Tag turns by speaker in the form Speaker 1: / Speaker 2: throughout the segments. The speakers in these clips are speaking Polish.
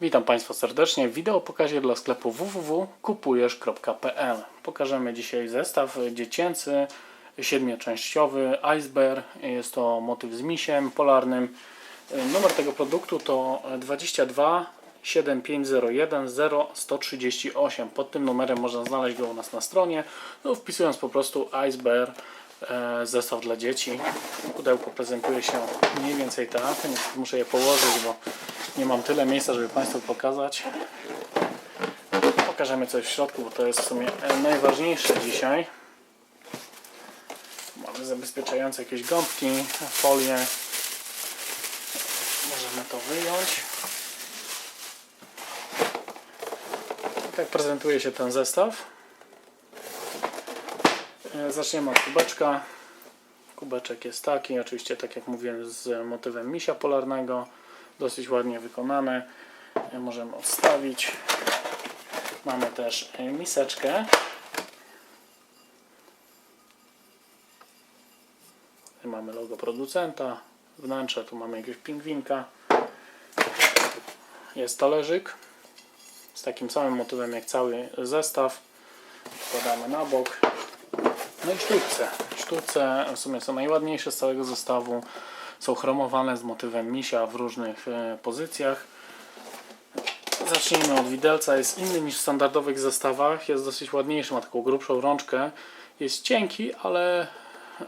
Speaker 1: Witam Państwa serdecznie w wideo pokazie dla sklepu www.kupujesz.pl Pokażemy dzisiaj zestaw dziecięcy, siedmioczęściowy Iceberg. Jest to motyw z misiem polarnym. Numer tego produktu to 22 7501 0138. Pod tym numerem można znaleźć go u nas na stronie. No, wpisując po prostu Iceberg e, zestaw dla dzieci. Pudełko prezentuje się mniej więcej tak. Muszę je położyć, bo nie mam tyle miejsca, żeby Państwu pokazać. Pokażemy coś w środku, bo to jest w sumie najważniejsze dzisiaj. Mamy zabezpieczające jakieś gąbki, folię. Możemy to wyjąć. I tak prezentuje się ten zestaw. E, Zaczniemy od kubeczka. Kubeczek jest taki, oczywiście tak jak mówiłem z motywem misia polarnego. Dosyć ładnie wykonane. E, Możemy odstawić. Mamy też e, miseczkę. Tutaj mamy logo producenta. Wnętrze, tu mamy jakiegoś pingwinka. Jest talerzyk z takim samym motywem jak cały zestaw. Wkładamy na bok. No i sztućce. Sztućce w sumie są najładniejsze z całego zestawu. Są chromowane z motywem misia w różnych e, pozycjach. Zacznijmy od widelca. Jest inny niż w standardowych zestawach. Jest dosyć ładniejszy, ma taką grubszą rączkę. Jest cienki, ale,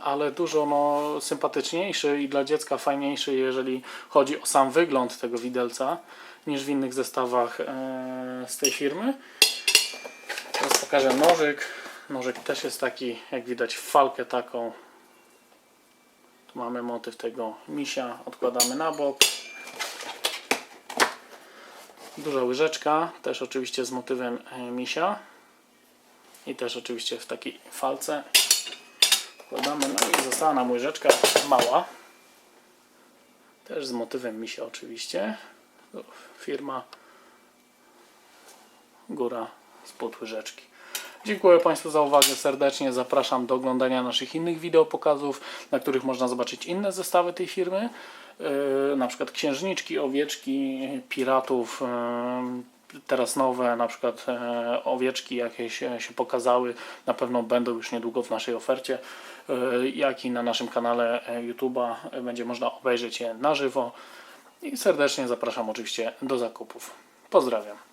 Speaker 1: ale dużo no, sympatyczniejszy i dla dziecka fajniejszy, jeżeli chodzi o sam wygląd tego widelca, niż w innych zestawach e, z tej firmy. Teraz pokażę nożyk. Nożyk też jest taki, jak widać, falkę taką. Tu mamy motyw tego misia. Odkładamy na bok. Duża łyżeczka, też oczywiście z motywem e, misia. I też oczywiście w takiej falce. Wkładamy, no i została nam łyżeczka mała. Też z motywem misia oczywiście. Firma Góra spod łyżeczki. Dziękuję Państwu za uwagę serdecznie. Zapraszam do oglądania naszych innych wideo pokazów, na których można zobaczyć inne zestawy tej firmy. Yy, na przykład księżniczki, owieczki, piratów. Yy, teraz nowe, na przykład e, owieczki jakieś e, się pokazały. Na pewno będą już niedługo w naszej ofercie, yy, jak i na naszym kanale YouTube'a. Będzie można obejrzeć je na żywo. I serdecznie zapraszam oczywiście do zakupów. Pozdrawiam.